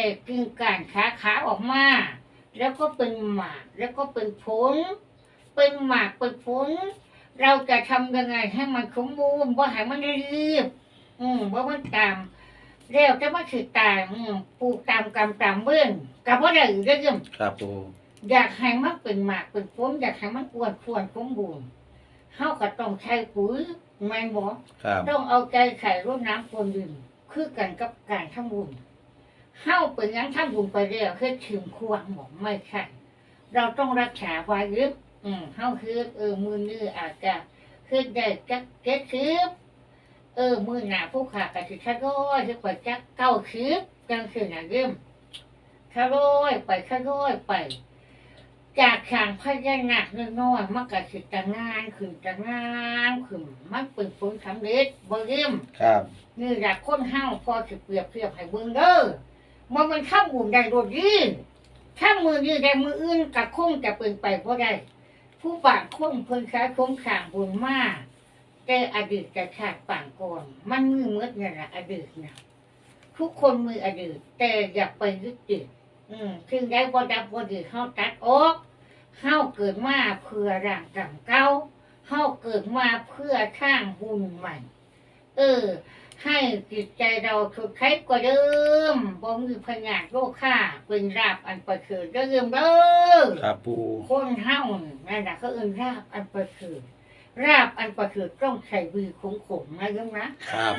แต่กินการขาขาออกมา แล้วก็เป็นหมากแล้วก็เป็นผล เป็นหมากเป็นผล เราจะทำยังไงให้มันสมบูรณ์ว่าให้มันรีบ อืมว่ามันตามแล้วจะมาถือตามอืมปลูกตามกรรมตามเบื้องกับว่าได้เรื่องครับปูอยากให้มันเป็นหมากเป็นผลอยากให้มันอ้วนควรสมบูรณ์เฮาก็ต้องใช้ปุ๋ยแมนบอกครับต้องเอาใจใส่รดน้ำพรวนดินคือกันกับการทำบุญ เฮาเป็นหยังทำบุญไปแล้วเฮ็ดถึงควรบอกไม่ใช่เราต้องรักษาไว้ยึดอืมเฮาคือเออมือนี้อาจจะคือได้จักเก็ดคืบเออมือหนาผู้ขาก็สิชะโร้อยคือไปจักเก้าคืบจังคือน่ะเริ่มชะโร้อยไปชะโร้อยไป จากขางพญานาคน้อยๆมันก็สิตะงานขึ้นตะงานขึ้นมันเป็นผลสำเร็จบ่เริ่มครับ นี่อยากคนห้าวพอสิเปรียบเทียบให้เบิ่งเด้อ มันมันข้ามบุญได้โดดดีถ้ามมือนี้ได้มืออื่นก็คงจะเป็นไปบ่ได้ ผู้บางคนเพิ่นใช้คงขางบุญมากแต่อดีตจะขาดป่างก่อนมันมือเมื่อเนี่ยแหละอดีตนะทุกคนมืออดีตแต่อย่าไปยึดติดอืมถึงได้บ่ดับบ่ดีเฮาตัดออกเฮาเกิดมาเพื่อร่างกรรมเก่าเฮาเกิดมาเพื่อข้างบุญใหม่ เออ ให้จิตใจเราสุดใช้กว่าเดิมบ่มีพยาธิโรคค่าเป็นราบอันประเสริฐเดิมเด้อครับปูคนเฮานี่นั่นแหละเขาเอิ้นราบอันประเสริฐราบอันประเสริฐต้องใช้วีขมขมๆนะโยมนะครับ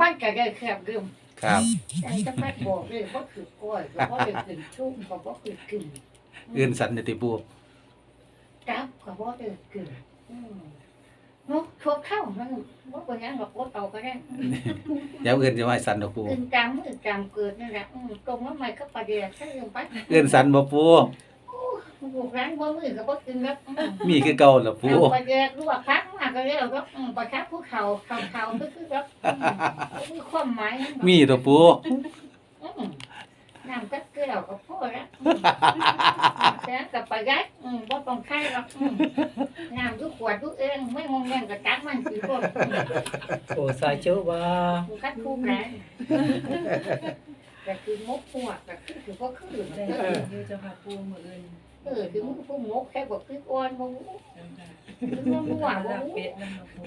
มันจะได้แคบเดิมครับแต่จะไม่บอกเลยว่าคือกล้วยก็เพราะได้กินชุ่มก็เพราะคือกินอื่นสันเนติปูจับก็เพราะได้กินอืมเนาะโชว์เข้านั่นว่าเป็นยังหรอกกดเอาก็ได้อย่าอื่นจะไม่สันดอกปูกินจำมือจำเกิดนี่แหละอืมตรงว่าไม่ก็ประเดี๋ยวใช่ยังไปอื่นสันบ่ปูบุกร้านว่ามือก็บ่กินแล้วอืมมีคือเก่าละปูเอาประเดี๋ยวรู้ว่าพักมาก็แล้วก็อืมประทับภูเขาเขาเขาก็คือแบบอืมมีความหมายมีตัวปูอืม น้ำก็เกลือก็พอแล้วอืมแต่กับประหยัดอืมบ่ต้องใช้หรอกอืมน้ำทุกขวดทุกเองไม่งงแงงก็ตักมันสิคนอืมโอ้สายเจ้าว่ากูคัดทุกแรงแต่คือมกพวกแต่คือถือว่าคือได้เอออยู่เจ้าค่ะปูมืออื่นเออคือมึงผู้มกแค่บอกคืออ่อนมึงเจ้าค่ะคือมึงมั่วลาบมึงเป็ดน้ำมันปู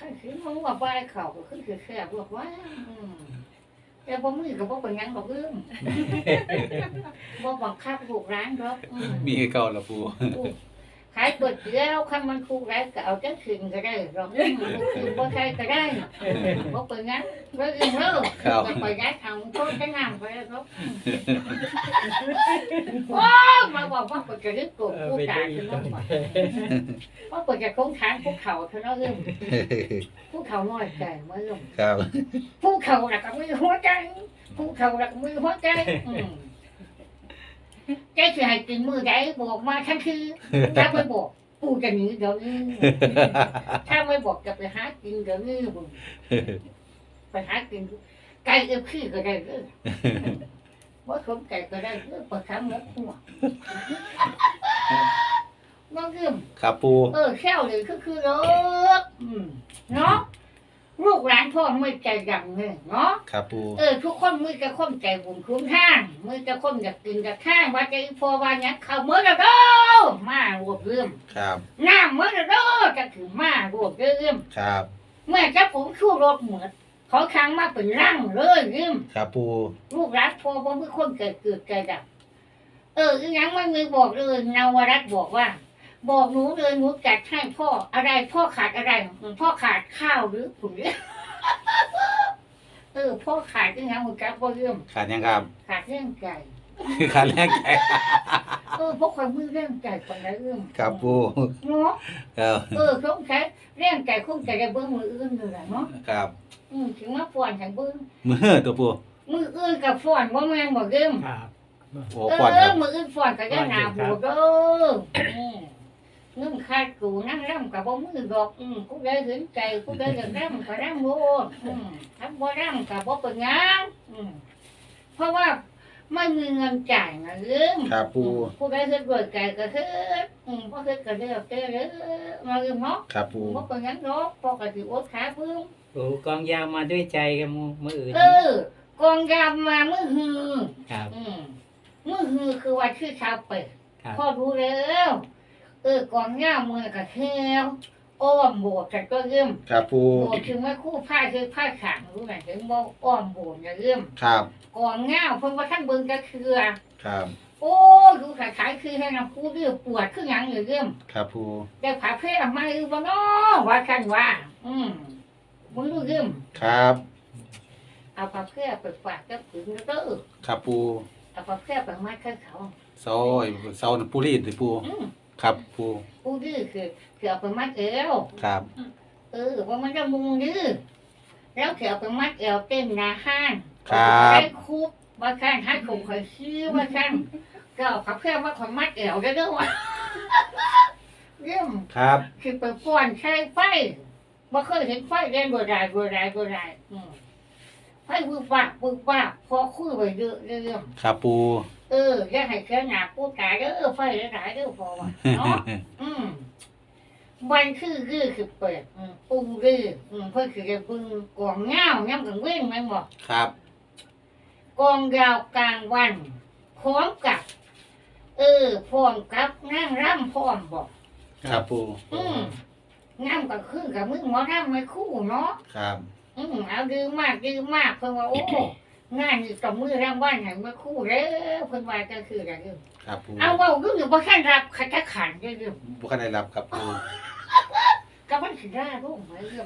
คือคือมึงว่าไปเขาก็คือคือแค่บอกว่าอืม แต่บ่มือก็บ่เป็นหยังบอกเรื่องบ่บังคับถูกร้านหรอกอืมมีคือเก่าละปู ขายก๋วยเตี๋ยวคันมันถูกร้านก็เอาจังคืนก็ได้หรอกอืมบ่คืนบ่ใช่ก็ได้บ่เป็นหยังเรื่องอื่นเด้อครับจะไปย้ายทางโทษจะงามไปแล้วครับว้ามาบอกว่าก็จะรึกโกรธเออผู้ไปตาได้ยอีคืกอตรน้องงว่าเพราะก็จะคงค้างภูเขาเท่านั้นเองภูเขาน้อยใจเมื่อลงครับภูเขาหลักก็มือหัวใจภูเขาหลักมือหัวใจอืม แกคือให้กินมือใดบอกมาทั้งคือถ้าไม่บอกปูจะหนีเดี๋ยวนี้ถ้าไม่บอกจะไปหากินเดี๋ยวนี้บุญไปหากินไก่เอ็มขี้ก็ได้เลยว่าสมไก่ก็ได้เลยประทังนกหัวน้องเริ่มครับปูเออแค่วเลยก็คือรถอืมเนาะ ลูกหลานพ่อไม่ใจดำเนี่ยเนาะครับปูเออทุกคนมือจะคนใจบุญคุ้มท่างมือจะคนอยากกินอยากข้างว่าใจพอว่าเนี้ยเขาเมื่อระดมารวบเรื่มครับน้ำเมื่อระดจะถือมารวบเรื่มครับ เมื่อจะผมชูรถเหมือนเขาค้างมาเป็นร่างเลยเรื่มครับปูลูกหลานพ่อว่ามือคนเกิดเกิดใจดับเอออีหยังไม่มีบอกเลยนาวรัตน์บอกว่า บอกหนูเลยหนูจัดให้พ่ออะไรพ่อขาดอะไรอืมพ่อขาดข้าวหรือผุนเรื่องเออพ่อขาดอีหยังหมดกับพ่อเรื่องขาดยังครับ ขาดเรื่องใจขาดแรกใจเออพวกคนมือเรื่องใจคนละเรื่องครับปูเนาะครับเออสงสัยเรื่องใจคงจะได้เบิ้งมืออื่นอยู่แหละเนาะครับ อืมถึงมาฟ้อนทางเบิ้งมือตัวปูมืออื่นกับฟ้อนว่าแม่นบอกเรื่องครับโอ้เอปอดครัอบมืออื่นฟ้อนก็จะหนาบูดเด้ออืม นึ่งคาดกูนั่งร่ำกับบ่มือดอกอืมกูได้เห็นใจกูได้อยากร่ำก็ร่ำโลดอืมทำบ่ร่ำกับบ่เป็นหยังอืมเพราะว่าไม่มีเงินจ่ายนะเรื่องครับปูผู้ได้เฮ็ดด้วยใจก็เฮ็ดอืมบ่เฮ็ดก็ได้เอาแต่เด้อมาเรื่องเนาะครับปูบ่เป็นหยังดอกพ่อก็สิอดขาเพิ่งโอ้กองยาวมาด้วยใจกับมือมืออื่นเออกองยามมาเมื่อฮือครับอืมเมื่อฮือคือวันที่ชาวเปิดครับพ่อรู้แล้ว เออกองยามมือกับเทวอ้อมโบกกันก็เริ่มครับปูโบกถึงไม่คู่ผ้าคือผ้าขังรู้ไหมถึงบอกอ้อมโบกจะเริ่มครับกองเงาเพิ่นว่าท่านเบิ่งก็คือครับ โอ้ดูขายๆคือให้นำผู้เรือปวดคือหยังอยู่เริ่มครับปูได้ผ่าเพศมาอยู่บ่น้อว่ากันว่า อืมมึงรู้เริ่มครับ เอาผ้าเพศไปฝากกับผืนเด้อครับปูเอาผ้าเพศไปมัดกับเขาเสาไอ้เสาน่ะปูรีดสิปูอืม ครับปูผู้ดื้อคือคือเอาไปมัดเอวครับ เออว่ามันจะมุงดื้อแล้วเขียวไปมัดเอวเต้นหนาห้างครับ ได้คุบว่าข้างให้ผมเคยซื้อว่าข้างก็เอาผ้าเพศว่าคนมัดเอวได้ด้วยวะเริ่มครับคือไปป้อนใช้ไฟบ่เคยเห็นไฟแดงบัวรายบัวรายบัวรายอืมไฟบึกบักบึกบักพอคุยไปเยอะเรื่อง ครับปู เอออย่าให้เสียหนาพูดตายเด้อไฟหลายๆเด้อพอว่ะเนาะอืมวันคือคือคือเปิดอืมปูรืออืมเพื่อคือจะบึงกองเงาย่ำกังเว้นแมันบอกครับกองยาวกลางวันพร้อมกับ เออพร้อมกับนั่งร่ำพร้อมบอกครับปูอืมงามก็คือกับมึงหมอน้ำไม่คู่เนาะครับ อืมเอาดื้อมากดื้อมากเพิ่นว่าโอ้ งานนี่กับมือรางวัลให้ไม่คู่แล้วเพิ่นว่าก็คืออะไรเด้อครับปูเอาเว้าอยู่อยู่บ่คันรับขัดขันเด้อเด้อบ่คันได้รับครับปูก็มันสิได้ลูกไว้เด้อ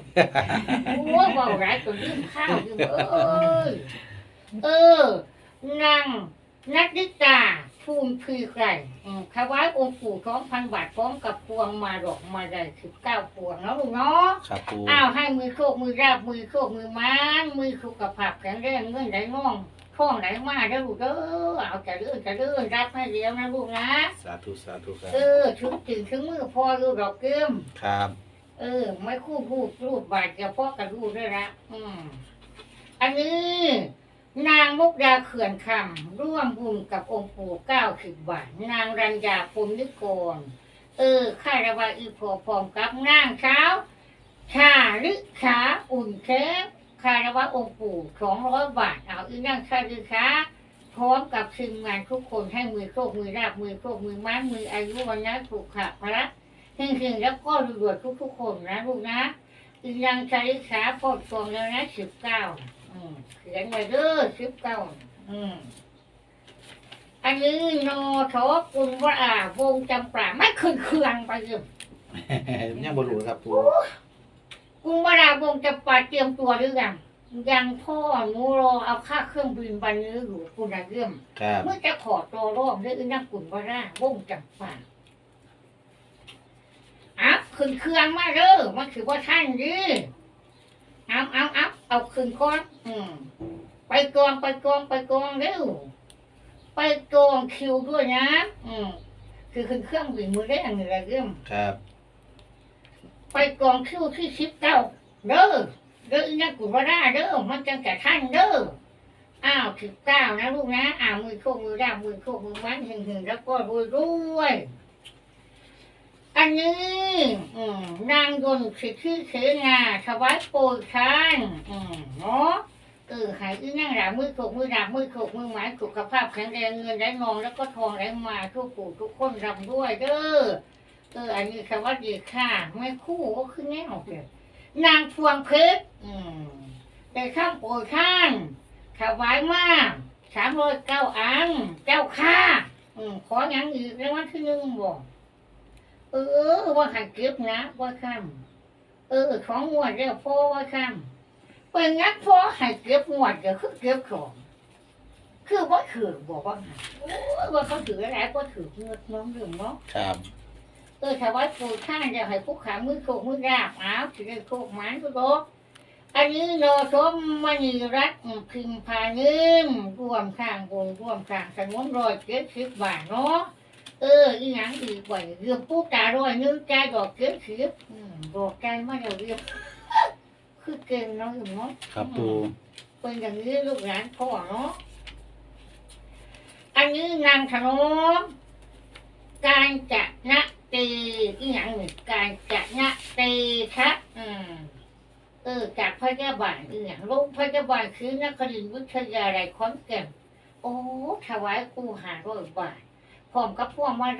โอ้ยเว้าหลายตัวลืมข้าวอยู่เอ้ยเออนางนักดิกา ภูมิพือไกรอืมถวายองค์ปู่ท้องพันบาทพร้อมกับพวงมาดอกมาได้สิบเก้าพวงเนาะลูกเนาะครับปูอ้าวให้มือโคกมือราบมือโคกมือม้านมือสุขภาพแข็งแรงเงินไหลน่องท่องไหลมาเด้อลูกเด้อเอาจะเลื่อนจะเลื่อนรับให้เดียวนะลูกนะ สาธุสาธุครับเออถึงถึงถึงมือพอลูกดอกเกมครับ เออ ไม่คู่รูปรูปบาดจะพ่อกระดูกด้วยละอืมอันนี้ นางมุกดาเขื่อนคำร่วมบุญกับองค์ปู่เก้าสิบบาทนางรัญญาพรหมนิกรเออข้าระบายอีพอพร้อมกับนางเช้าชาลึกขาอุ่นแค้คารวะองค์ปู่สองร้อยบาท เอาอีนั่งชาลึกขาพร้อมกับทีมงานทุกคนให้มือโชคมือราบมือโชคมือไม้มืออายุวันนะถูกขับพระเฮงๆแล้วก็รวยๆทุกๆคนนะลูกนะอีนั่งชาลึกขาพอดกองแล้วนะสิบเก้า เขียนไว้เด้อสิบเก้าอืมอันนี้นอทอปุณวราวงจำปาไม่คืนเคืองไปเลยยังบ่รู้ครับปูกุมาราวงจะปาเตรียมตัวหรือยังยังพ่อหนูรอเอาค่าเครื่องบินวันนี้อยู่คุณเรื่องครับเมื่อจะขอตัวร่องได้อึนักกุนวาราวงจำปาอัพขึ้นเครื่องมาเด้อมันถือว่าท่านดีเอาเอาเอา เอาขึ้นก่อน อืม ไปกองไปกองไปกองเร็วไปกองคิวด้วยนะ อืม คือขึ้นเครื่องบินมือได้อย่างไรเรื่องครับ ไปกองคิวที่สิบเก้าเด้อเด้ออีนักกุว่าได้เด้อมันจังแต่ท่านเด้ออ้าวสิบเก้านะลูกนะอ้าวมือโคกมือด้ามมือโคกมือมันหึงหึงแล้วก็รวยรวย อันนี้อืมนางยนต์สิชื่อเสงาถวายโปรยทานอืมเนาะเออหายอีนั่งหลามือโคกมือดาบมือโคกมือไม้สุขภาพแข็งแรงเงินไหลนองแล้วก็ทองไหลมาทุกผู้ทุกคนรำด้วยเด้อเอออันนี้คำว่าดีค่ะไม่คู่ก็คือแนวเลยนางพวงเพชรอืมแต่ข้ามโปรยท่านถวายมากสามร้อยเก้าอันเจ้าค่าอืมขออย่างอีกแล้ววันที่หนึ่งบอก เออว่าหันเก็บนะว่าข้ามเออของงวดแล้วพ่อว่าข้ามเป็นงั้นพ่อให้เก็บงวดก็คือเก็บของคือว่าถือบอกว่าหันโอ้ยว่าเขาถืออะไรก็ถือเงินน้องดื่มเนาะครับเออถ้าว่าปูข้างจะให้ผู้ขามือโคกมือราบอ้าวถือโคกหมันก็โตอันนี้โนทมมณีรัตน์พิมพานิมรวมข้างบนรวมข้างสนุนร้อยเจ็ดสิบบาทเนาะ เอออีหยังดีกว่เรียบผู้ตาร้อยนึกใจดอกเก็บขีบบอกใจมาเดี๋ยวเรียบคือเก่งเนาะอยู่เนาะครับปูเป็นอย่างนี้ลูกหลานพ่อเนาะอันนี้นางขนมการจะนะตีอีหยังนี่การจะนะตีครับอืมเออจากพยาบาลอีงยังโรงพยาบาลคือนครินทร์วิทยาลัยขอนแก่นโอ้ถวายกูหาด้วยบาท ผมกับพวงมาลัย